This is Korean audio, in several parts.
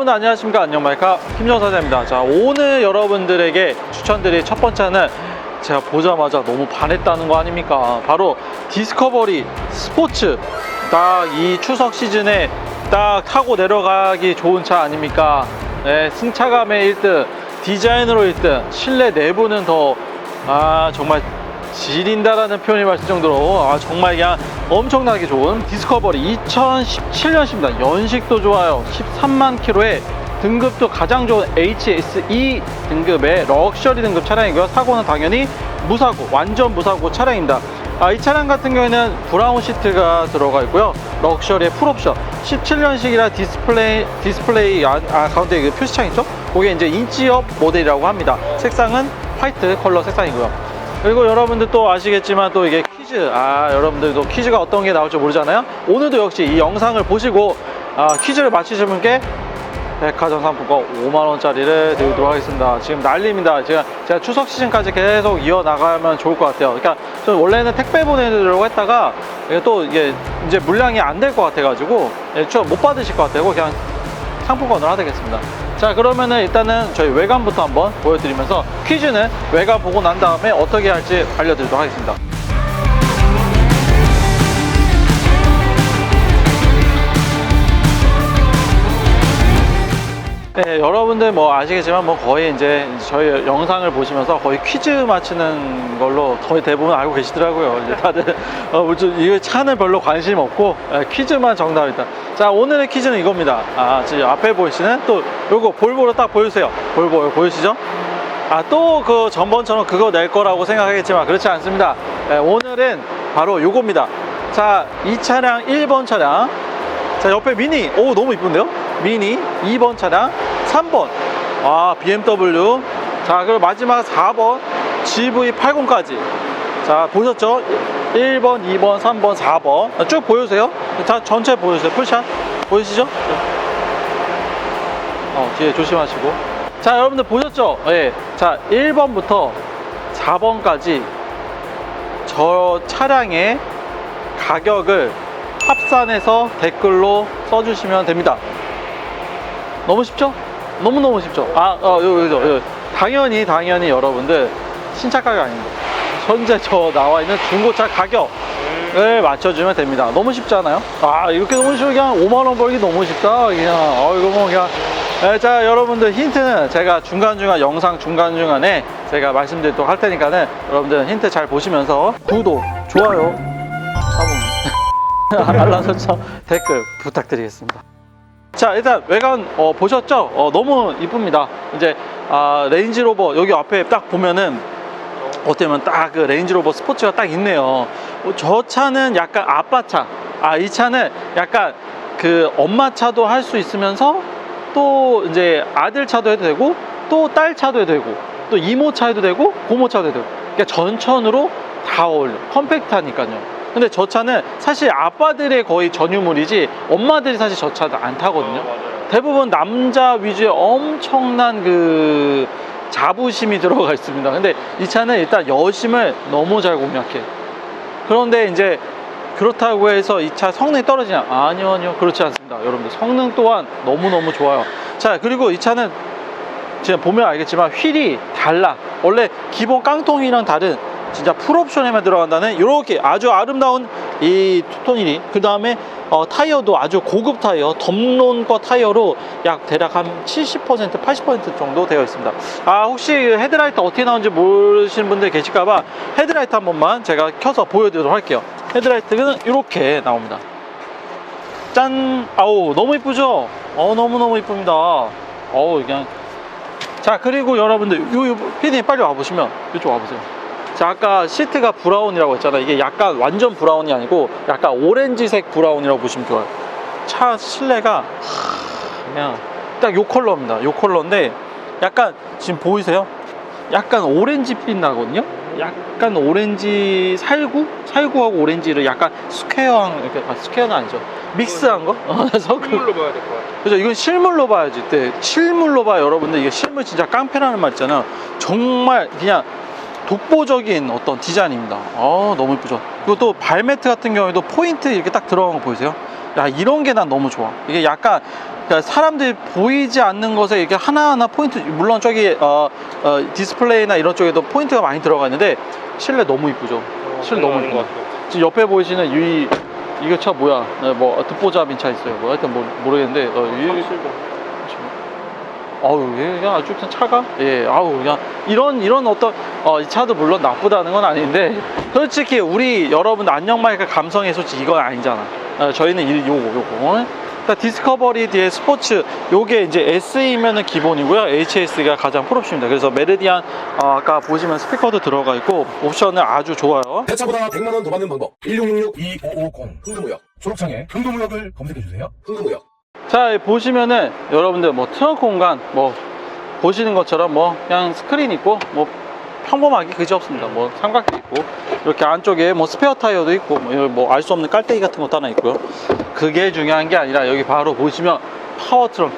여러분들 안녕하십니까? 안녕마이카. 김정사장입니다. 자 오늘 여러분들에게 추천드릴 첫 번째는 제가 보자마자 너무 반했다는 거 아닙니까? 바로 디스커버리 스포츠. 딱 이 추석 시즌에 딱 타고 내려가기 좋은 차 아닙니까? 네, 승차감의 1등 디자인으로 1등 실내 내부는 더 아 정말 지린다라는 표현이 맞을 정도로 아 정말 그냥 엄청나게 좋은 디스커버리 2017년식입니다. 연식도 좋아요. 13만 킬로에 등급도 가장 좋은 HSE 등급의 럭셔리 등급 차량이고요. 사고는 당연히 무사고, 완전 무사고 차량입니다. 아, 이 차량 같은 경우에는 브라운 시트가 들어가 있고요. 럭셔리의 풀옵션. 17년식이라 디스플레이, 디스플레이 아, 아, 가운데 그 표시창 있죠? 그게 이제 인치업 모델이라고 합니다. 색상은 화이트 컬러 색상이고요. 그리고 여러분들 또 아시겠지만 또 이게 퀴즈. 아 여러분들도 퀴즈가 어떤 게 나올지 모르잖아요? 오늘도 역시 이 영상을 보시고 아, 퀴즈를 맞히신 분께 백화점 상품권 5만원짜리를 드리도록 하겠습니다. 지금 난리입니다. 제가, 제가 추석 시즌까지 계속 이어나가면 좋을 것 같아요. 그러니까 저 원래는 택배 보내드리려고 했다가 또 이게 이제 물량이 안 될 것 같아 가지고 예, 못 받으실 것 같아요. 그냥 상품권으로 하되겠습니다. 자 그러면은 일단은 저희 외관부터 한번 보여드리면서 퀴즈는 외관 보고 난 다음에 어떻게 할지 알려드리도록 하겠습니다. 네, 여러분들 뭐 아시겠지만 뭐 거의 이제 저희 영상을 보시면서 거의 퀴즈 맞히는 걸로 거의 대부분 알고 계시더라고요. 이제 다들 어, 이거 차는 별로 관심 없고 예, 퀴즈만 정답이다. 자 오늘의 퀴즈는 이겁니다. 아 지금 앞에 보이시는 또 요거 볼보로 딱 보여주세요. 볼보 보이시죠? 아 또 그 전번처럼 그거 낼 거라고 생각하겠지만 그렇지 않습니다. 예, 오늘은 바로 요겁니다. 자 이 차량 1번 차량 자 옆에 미니 오 너무 이쁜데요 미니 2번 차량 3번. 아 BMW 자 그리고 마지막 4번. GV80까지. 자 보셨죠? 1번 2번 3번 4번. 쭉 보여주세요. 자 전체 보여주세요. 풀샷. 보이시죠? 어 뒤에 조심하시고. 자 여러분들 보셨죠? 예. 자 1번부터 4번까지 저 차량의 가격을 합산해서 댓글로 써주시면 됩니다. 너무 쉽죠? 너무너무 쉽죠? 아, 어, 요, 요, 요, 요. 당연히, 당연히 여러분들 신차 가격 아닙니다. 현재 저 나와 있는 중고차 가격을 맞춰주면 됩니다. 너무 쉽지 않아요? 아, 이렇게 너무 쉬워. 그냥 5만원 벌기 너무 쉽다. 그냥, 어, 이거 뭐 그냥. 네, 자, 여러분들 힌트는 제가 중간중간, 영상 중간중간에 제가 말씀드리도록 할 테니까는 여러분들 힌트 잘 보시면서 구독, 좋아요, 알람 설정 댓글 부탁드리겠습니다. 자 일단 외관 어, 보셨죠? 어, 너무 이쁩니다. 이제 아, 레인지로버 여기 앞에 딱 보면은 어때면 딱 그 레인지로버 스포츠가 딱 있네요. 어, 저 차는 약간 아빠 차. 아 이 차는 약간 그 엄마 차도 할 수 있으면서 또 이제 아들 차도 해도 되고 또 딸 차도 해도 되고 또 이모 차 해도 되고 고모 차도 되고 그러니까 전천으로 다 어울려. 컴팩트하니까요. 근데 저 차는 사실 아빠들의 거의 전유물이지 엄마들이 사실 저 차도 안 타거든요. 대부분 남자 위주의 엄청난 그 자부심이 들어가 있습니다. 근데 이 차는 일단 여심을 너무 잘 공략해. 그런데 이제 그렇다고 해서 이 차 성능이 떨어지냐? 아니요, 아니요. 그렇지 않습니다. 여러분들 성능 또한 너무너무 좋아요. 자, 그리고 이 차는 지금 보면 알겠지만 휠이 달라. 원래 기본 깡통이랑 다른 진짜 풀옵션에만 들어간다는 이렇게 아주 아름다운 이 투톤이니 그 다음에 어, 타이어도 아주 고급 타이어 덤론과 타이어로 약 대략 한 70% 80% 정도 되어 있습니다. 아 혹시 헤드라이트 어떻게 나오는지 모르시는 분들 계실까봐 헤드라이트 한 번만 제가 켜서 보여드리도록 할게요. 헤드라이트는 이렇게 나옵니다. 짠! 아우 너무 이쁘죠? 어 너무너무 이쁩니다. 어우 그냥 자 그리고 여러분들 요, 요 피디님 빨리 와보시면 이쪽 와보세요 자 아까 시트가 브라운이라고 했잖아 이게 약간 완전 브라운이 아니고 약간 오렌지색 브라운이라고 보시면 좋아요. 차 실내가 하, 그냥 딱 요 컬러입니다. 요 컬러인데 약간 지금 보이세요? 약간 오렌지빛 나거든요? 약간 오렌지 살구? 살구하고 오렌지를 약간 스퀘어한 이렇게 아, 스퀘어는 아니죠. 믹스한 거? 어, 섞은 실물로 봐야 될 것 같아요. 그죠? 이건 실물로 봐야지. 네, 실물로 봐요 여러분들. 이게 실물 진짜 깡패라는 말 있잖아요. 정말 그냥 독보적인 어떤 디자인입니다 어 너무 예쁘죠 그리고 또 발매트 같은 경우에도 포인트 이렇게 딱 들어간 거 보이세요 야 이런 게 난 너무 좋아. 이게 약간 그러니까 사람들이 보이지 않는 것에 이렇게 하나하나 포인트 물론 저기 어, 어, 디스플레이나 이런 쪽에도 포인트가 많이 들어가 있는데 실내 너무 이쁘죠. 실내 너무 아닌 것. 같아요. 지금 옆에 보이시는 이 이거 차 뭐야? 네, 뭐 듣보잡인 차 있어요. 뭐 하여튼 뭐 모르겠는데 어, 이, 370. 아우 얘 그냥 아주 그냥 차가? 예 아우 그냥 이런 이런 어떤 어, 이 차도 물론 나쁘다는 건 아닌데 솔직히 우리 여러분 안녕 마이크 감성에 솔직히 이건 아니잖아. 어, 저희는 이 요거 요거. 그러니까 디스커버리 뒤에 스포츠 요게 이제 SE면은 기본이고요. HS가 가장 풀옵션입니다. 그래서 메르디안 어, 아까 보시면 스피커도 들어가 있고 옵션은 아주 좋아요. 대차보다 100만 원 더 받는 방법. 1666-2550 흥금무역. 초록창에 흥금무역을 검색해주세요. 흥금무역 자 보시면은 여러분들 뭐 트렁크 공간 뭐 보시는 것처럼 뭐 그냥 스크린 있고 뭐 평범하게 그지 없습니다. 뭐 삼각대 있고 이렇게 안쪽에 뭐 스페어 타이어도 있고 뭐 알 수 없는 깔때기 같은 것도 하나 있고요. 그게 중요한 게 아니라 여기 바로 보시면 파워 트렁크.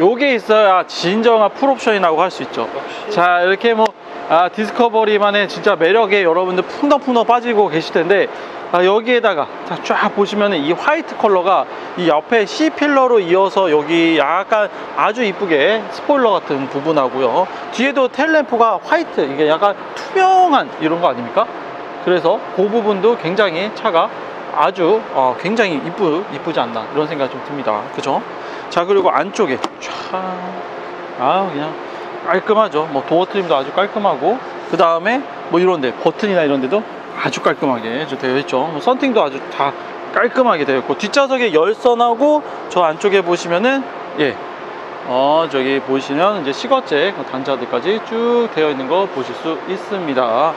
요게 있어야 진정한 풀옵션이라고 할 수 있죠. 자 이렇게 뭐 아, 디스커버리만의 진짜 매력에 여러분들 풍덩풍덩 빠지고 계실 텐데 아, 여기에다가 자, 쫙 보시면은 이 화이트 컬러가 이 옆에 C 필러로 이어서 여기 약간 아주 이쁘게 스포일러 같은 부분하고요 뒤에도 텔램프가 화이트 이게 약간 투명한 이런 거 아닙니까? 그래서 그 부분도 굉장히 차가 아주 어, 굉장히 이쁘 이쁘지 않나 이런 생각이 좀 듭니다 그죠? 자 그리고 안쪽에 쫙아 그냥 깔끔하죠. 뭐 도어 트림도 아주 깔끔하고 그 다음에 뭐 이런데 버튼이나 이런 데도 아주 깔끔하게 저 되어 있죠. 뭐 썬팅도 아주 다 깔끔하게 되어 있고 뒷좌석에 열선하고 저 안쪽에 보시면은 예. 어 저기 보시면 이제 시거잭 단자들까지 쭉 되어 있는 거 보실 수 있습니다.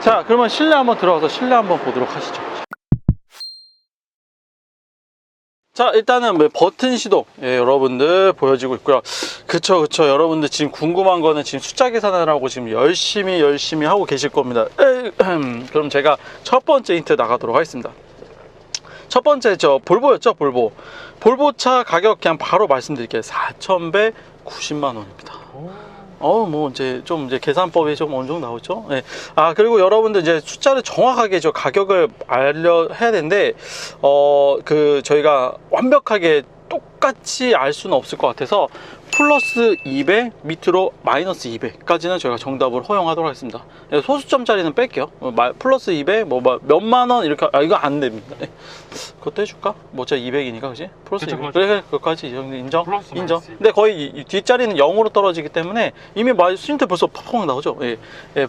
자 그러면 실내 한번 들어가서 실내 한번 보도록 하시죠. 자 일단은 뭐 버튼 시동 예, 여러분들 보여지고 있고요. 그쵸 그쵸. 여러분들 지금 궁금한 거는 지금 숫자 계산을 하고 지금 열심히 열심히 하고 계실 겁니다. 에헴. 그럼 제가 첫 번째 힌트 나가도록 하겠습니다. 첫 번째 저 볼보였죠 볼보. 볼보 차 가격 그냥 바로 말씀드릴게요. 4,190만 원입니다 어, 뭐, 이제, 좀, 이제, 계산법이 좀 어느 정도 나오죠? 네. 아, 그리고 여러분들 이제 숫자를 정확하게 저 가격을 알려, 해야 되는데, 어, 그, 저희가 완벽하게 똑같이 알 수는 없을 것 같아서, 플러스 200, 밑으로 마이너스 200까지는 저희가 정답을 허용하도록 하겠습니다. 네, 소수점짜리는 뺄게요. 어, 마- 플러스 200, 뭐, 마- 몇만 원, 이렇게, 아, 이거 안 됩니다. 네. 그것도 해줄까? 뭐, 어차피 200이니까, 그지? 플러스 그쵸, 200. 그쵸. 그래, 그것까지 인정. 인정. 플러스 인정. 마이너스 200. 근데 거의 이- 이 뒷자리는 0으로 떨어지기 때문에 이미 마- 수인트 벌써 팍팍 나오죠. 예, 예,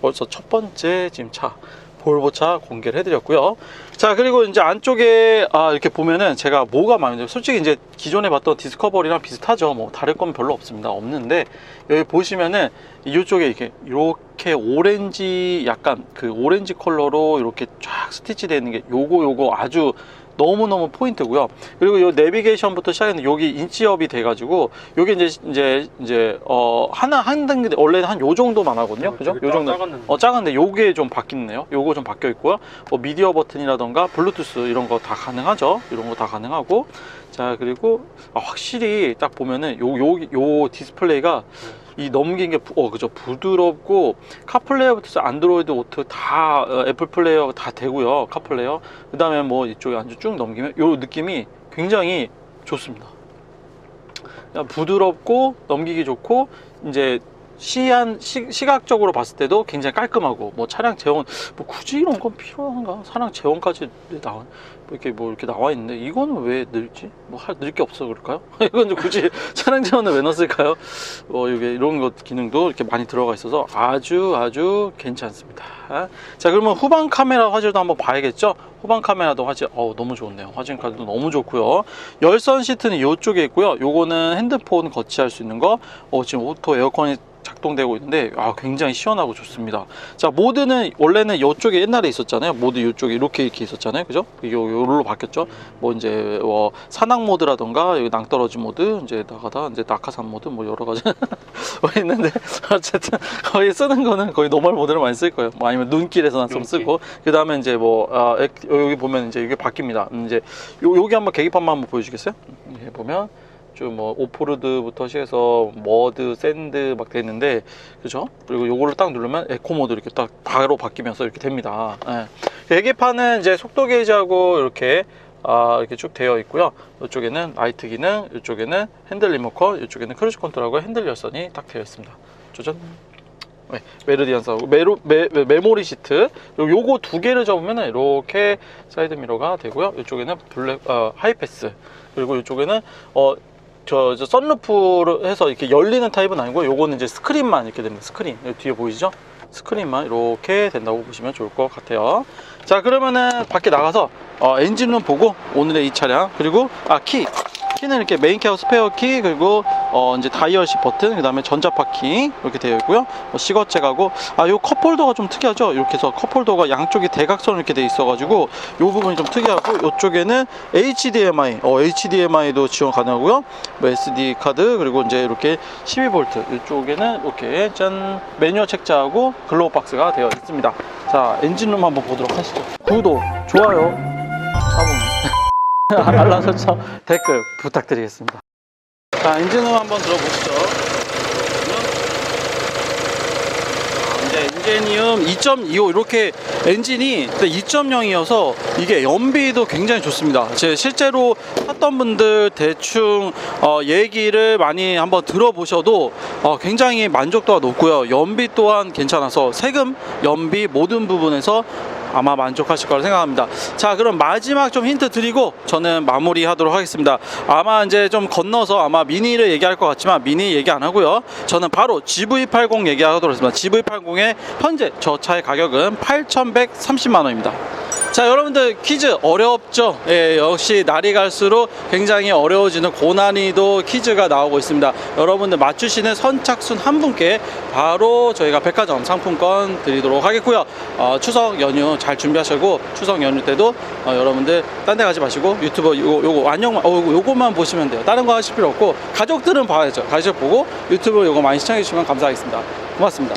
벌써 첫 번째 지금 차 볼보차 공개를 해드렸고요. 자 그리고 이제 안쪽에 아, 이렇게 보면은 제가 뭐가 들어요. 솔직히 이제 기존에 봤던 디스커버리랑 비슷하죠. 뭐 다를 건 별로 없습니다. 없는데 여기 보시면은 이쪽에 이렇게 이렇게 오렌지 약간 그 오렌지 컬러로 이렇게 쫙 스티치 되어 있는 게 요거 요거 아주 너무너무 포인트고요. 그리고 요 내비게이션부터 시작해서 여기 인치업이 돼가지고 요게 이제 이제 이제 어 하나 한 단계 원래는 한요 정도만 하거든요. 그죠? 되게 요 정도. 작았는데. 어 작은데 요게 좀 바뀌네요. 요거 좀 바뀌어 있고요. 뭐 미디어 버튼이라던가 블루투스 이런 거 다 가능하죠. 이런 거 다 가능하고 자 그리고 아, 확실히 딱 보면은 요 요 요 디스플레이가 이 넘긴 게, 부- 어, 그죠. 부드럽고, 카플레이어부터 안드로이드 오토 다, 어, 애플 플레이어 다 되고요. 카플레이어. 그 다음에 뭐 이쪽에 아주 쭉 넘기면, 요 느낌이 굉장히 좋습니다. 부드럽고, 넘기기 좋고, 이제, 시한, 시, 시각적으로 봤을 때도 굉장히 깔끔하고, 뭐 차량 재원, 뭐 굳이 이런 건 필요한가? 차량 재원까지 나와, 뭐 이렇게 뭐 이렇게 나와 있는데, 이거는 왜 넣지? 뭐 할, 넣을 게 없어 그럴까요? 이건 굳이 차량 재원을 왜 넣었을까요? 어, 이게 이런 것 기능도 이렇게 많이 들어가 있어서 아주 아주 괜찮습니다. 자, 그러면 후방 카메라 화질도 한번 봐야겠죠? 후방 카메라도 화질, 어우, 너무 좋네요. 화질 카드도 너무 좋고요. 열선 시트는 이쪽에 있고요. 요거는 핸드폰 거치할 수 있는 거, 어, 지금 오토 에어컨이 작동되고 있는데 아 굉장히 시원하고 좋습니다. 자 모드는 원래는 이쪽에 옛날에 있었잖아요. 모드 이쪽에 이렇게 이렇게 있었잖아요. 그죠? 요로 바뀌었죠. 뭐 이제 뭐 산악 모드라던가 여기 낭떠러지 모드 이제 나가다 이제 낙하산 모드 뭐 여러 가지 뭐 있는데 어쨌든 거의 쓰는 거는 거의 노멀 모드를 많이 쓸 거예요. 뭐 아니면 눈길에서나 좀. 쓰고 그 다음에 이제 뭐 아, 액- 여기 보면 이제 이게 바뀝니다. 음, 이제 요 여기 한번 계기판만 한번 보여주겠어요? 이렇게 보면 좀 뭐 오프로드부터 시작해서 머드, 샌드 막 되는데 그죠? 그리고 요거를 딱 누르면 에코 모드 이렇게 딱 바로 바뀌면서 이렇게 됩니다. 예. 계기판은 이제 속도 게이지하고 이렇게 아, 이렇게 쭉 되어 있고요. 이쪽에는 라이트 기능, 이쪽에는 핸들 리모컨, 이쪽에는 크루즈 컨트롤하고 핸들 열선이 딱 되어 있습니다. 짜잔. 네, 메르디안 사고 메로, 메, 메- 메모리 시트 요거 두 개를 접으면 이렇게 사이드 미러가 되고요. 이쪽에는 블랙 어, 하이패스 그리고 이쪽에는 어, 저, 저 썬루프를 해서 이렇게 열리는 타입은 아니고 요거는 이제 스크린만 이렇게 됩니다. 스크린 여기 뒤에 보이시죠? 스크린만 이렇게 된다고 보시면 좋을 것 같아요. 자 그러면은 밖에 나가서 어, 엔진룸 보고 오늘의 이 차량 그리고 아키 키는 이렇게 메인 케어 스페어 키 그리고 어 이제 다이얼식 버튼 그다음에 전자파킹 이렇게 되어 있고요. 어, 시거잭하고 아요 컵홀더가 좀 특이하죠? 이렇게 해서 컵홀더가 양쪽이 대각선 이렇게 돼 있어가지고 요 부분이 좀 특이하고 요쪽에는 HDMI 어 HDMI도 지원 가능하고요. 뭐 SD 카드 그리고 이제 이렇게 12V 이쪽에는 이렇게 짠 매뉴얼 책자하고 글로우 박스가 되어 있습니다. 자 엔진룸 한번 보도록 하시죠. 구독 좋아요. 사봉 알람 설정 댓글 부탁드리겠습니다. 자, 엔진음 한번 들어보시죠. 인제니움 2.25 이렇게 엔진이 2.0이어서 이게 연비도 굉장히 좋습니다. 제 실제로 탔던 분들 대충 어, 얘기를 많이 한번 들어보셔도 어, 굉장히 만족도가 높고요. 연비 또한 괜찮아서 세금, 연비 모든 부분에서 아마 만족하실 거라 생각합니다. 자, 그럼 마지막 좀 힌트 드리고 저는 마무리 하도록 하겠습니다. 아마 이제 좀 건너서 아마 미니를 얘기할 것 같지만 미니 얘기 안 하고요. 저는 바로 GV80 얘기하도록 하겠습니다. GV80의 현재 저 차의 가격은 8,130만 원입니다. 자 여러분들 퀴즈 어렵죠? 예, 역시 날이 갈수록 굉장히 어려워지는 고난이도 퀴즈가 나오고 있습니다. 여러분들 맞추시는 선착순 한 분께 바로 저희가 백화점 상품권 드리도록 하겠고요. 어, 추석 연휴 잘 준비하시고 추석 연휴 때도 어, 여러분들 딴 데 가지 마시고 유튜브 요거, 요거 안녕 어, 요거, 요거만 보시면 돼요. 다른 거 하실 필요 없고 가족들은 봐야죠. 가족 보고 유튜브 요거 많이 시청해 주시면 감사하겠습니다. 고맙습니다